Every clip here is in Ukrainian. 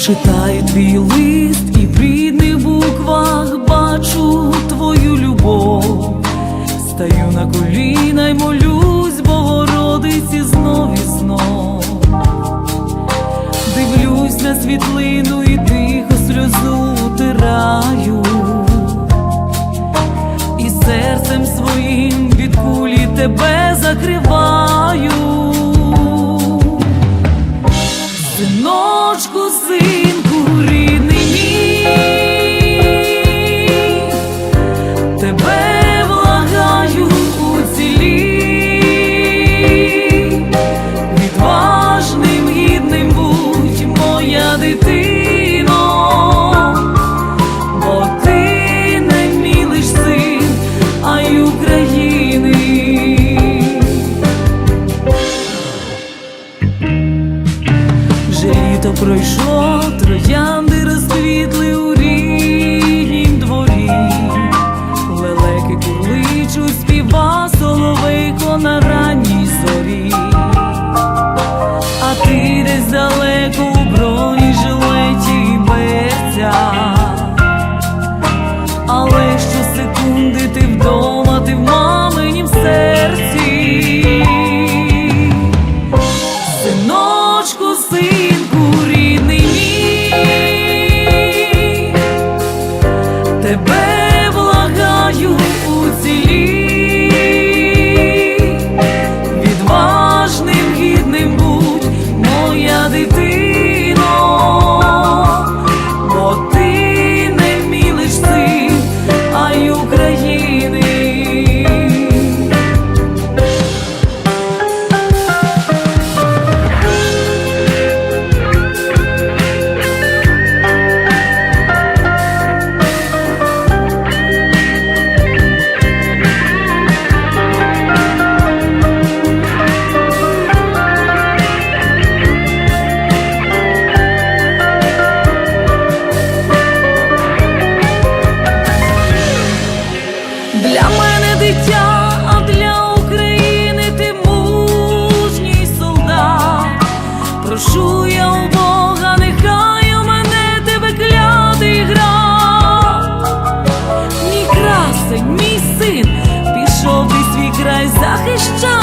Читаю твій лист і в літо пройшло, троянди розквітли у ріднім дворі, лелеки курличуть, співа соловейко на ранній зорі, мене дитя, а для України ти мужній солдат. Прошу я у Бога, нехай у мене тебе клятий гра. Мій красень, мій син, пішов ти свій край захищати.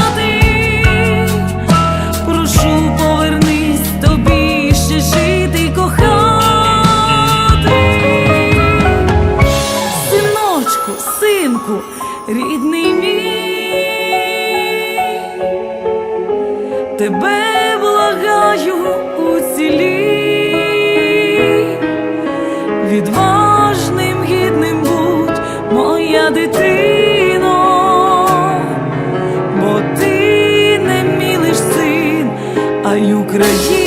Тебе благаю уцілій, відважним, гідним будь моя дитино, бо ти не мілиш син, а й України.